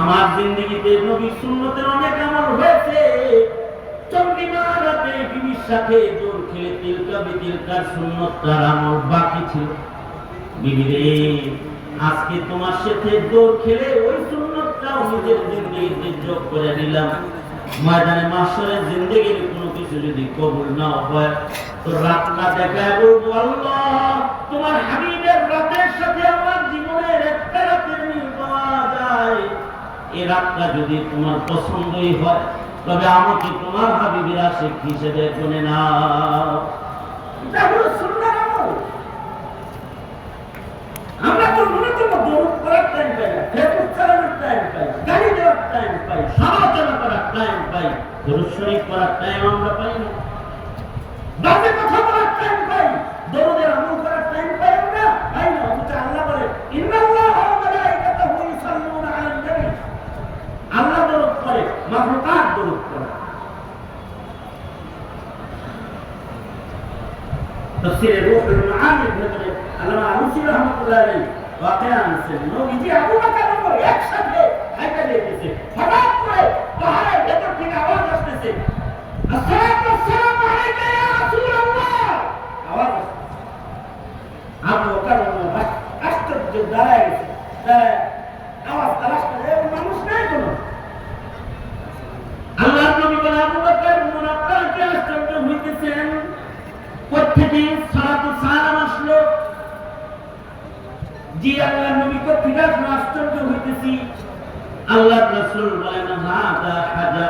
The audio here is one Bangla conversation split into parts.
আমার জিন্দগিতে নবী সুন্নতের অনেক আমল হয়েছে। চন্ডিমা রাতে বিবির সাথে দৌড় খেলে তিলকা বিতিলকার সুন্নত তার আমল বাকি ছিল। বিবি রে আজকে তোমার সাথে দৌড় খেলে ওই সুন্নতটাও নিজের জিন্দগিতে যোগ করে নিলাম। ময়দানে মাসরের জিন্দগির কোনো কিছু যদি কবুল না হয়, তো রাতটা দেখায় বলব, আল্লাহ, তোমার হাবিবের রাতের সাথে রাতটা যদি তোমার পছন্দই হয়, তবে আমাকে তোমার হাবিবের আশেক হিসেবে গুনে না আমরা কথা বলার টাইম পাই দরুদের আমল করার টাইম পাই আমরা পাই না অথচ আল্লাহ বলে ইন্নাল্লাহ ওয়া মালাইকাতাহু ইউসাল্লুনা আলান নবী আল্লাহ দরুদ মাখলুকাত দরুদ করে তফসিরে রূহুল মাআনির ভেতরে আল্লামা আলুসি রহমাতুল্লাহ আলাইহি ওয়াকিয়া আনছেন নবীজি আবু বকর ওমর একসাথে হাইটা দিতেছে হঠাৎ করে পাহাড়ের ভেতর থেকে আওয়াজ আসতেছে। আসসালাতু ওয়াসসালামু আলাইকা ইয়া রাসূলুল্লাহ। আওয়াজ আবু বকর ওমর আশ্চর্য, দাঁড়ায় গেছে। দাঁড়ায় আওয়াজ তালাশ করে এ মানুষ নাই কোনো আল্লাহ নবী বলে আবু বকর ওমর আপনারা কি আশ্চর্য হইতেছেন। কোথেকে সালাতু সালাম আসলো। জি আল্লাহ নবী কোথেকে আসলো, আশ্চর্য হইতেছি। আল্লাহ রাসূল বলেন, হাদা হাজা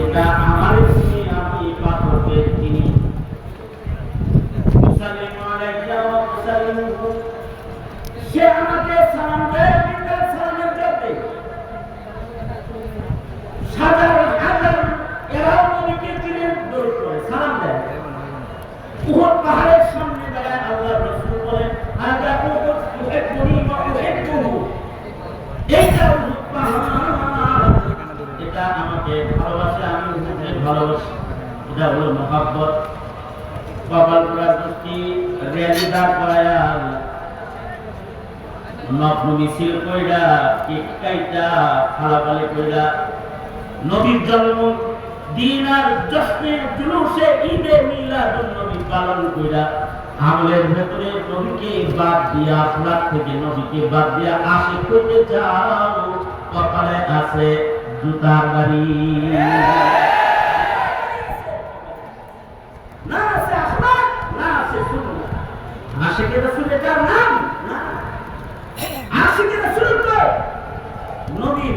এটা আমার ভালোবাসি এটা হলো মহাব্বত। কপাল পুরার দৃষ্টি রেলি দাঁড় করায়া নগ্ন মিছিল কইরা, কেক কাইটা কইরা নবীর জন্ম, দিন আর জশ্নে জুলুসে ঈদে মিলাদুন নবী পালন কইরা আমলের ভেতরে নবীকে বাদ দিয়া আখলাক থেকে নবীকে বাদ দিয়া আসে করতে যাও, কপালে আছে জুতার বাড়ি না আছে আখলাক না আছে সুন্নাহ আশিকে রাসূল এটার নাম না আশিকে রাসূল তো নবীর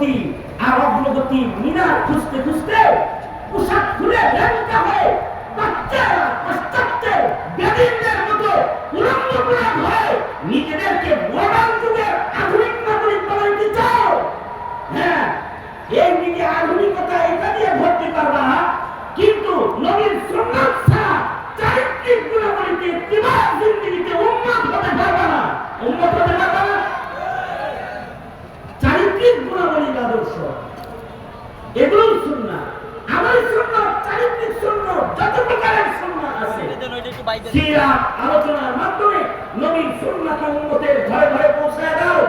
উন্নতি আর অগ্রগতি মিনার খুঁজতে খুঁজতে পোশাক খুলে ব্যাংকা হয়ে বাচ্চারা মতো উলম্ব হয়ে নিজেদেরকে মডার্ন যুগের সিরাত আলোচনার মাধ্যমে নবীর সুন্নাত উম্মতের ঘরে ঘরে পৌঁছায় দাও।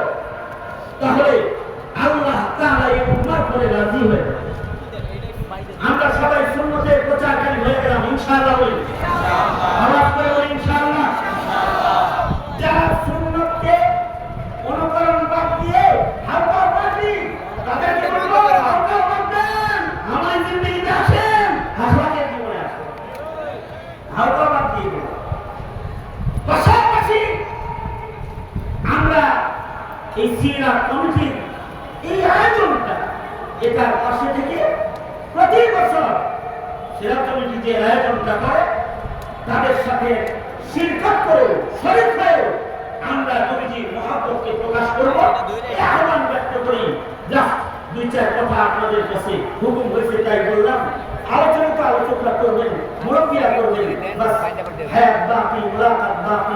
তাহলে আল্লাহ তাআলা এই উম্মার করে রাজি হয়ে। আমরা সবাই সুন্নতের প্রচারকারী হয়ে গেলাম ইনশাআল্লাহ বলি আওয়াজ করে বলি ইনশাআল্লাহ যারা সুন্নতকে অনুকরণ বাদ দিয়ে হালকা বাদি তাদেরকে বলব হালকা বাদ দেন আমার জিন্দগিতে আসেন হাসপাতালের জীবনে আসেন হালকা বাদ দিয়ে দিন পাশাপাশি আমরা এই সিরা কমিটির এই আয়োজনটা এটার পাশে থেকে প্রতি বছর সিরা কমিটি যে আয়োজনটা করে, তাদের সাথে শিরকত করে, শরীর হয়ে আমরা নবীজির মহাপতকে প্রকাশ করব। আহ্বান ব্যক্ত করি। দুই চার কথা আপনাদের কাছে হুকুম হয়েছে তাই বললাম। আলোচনা তো আলোচকরা করবেন, মুরব্বীরা করবেন। হ্যাঁ বাকি মুলাকাত বাকি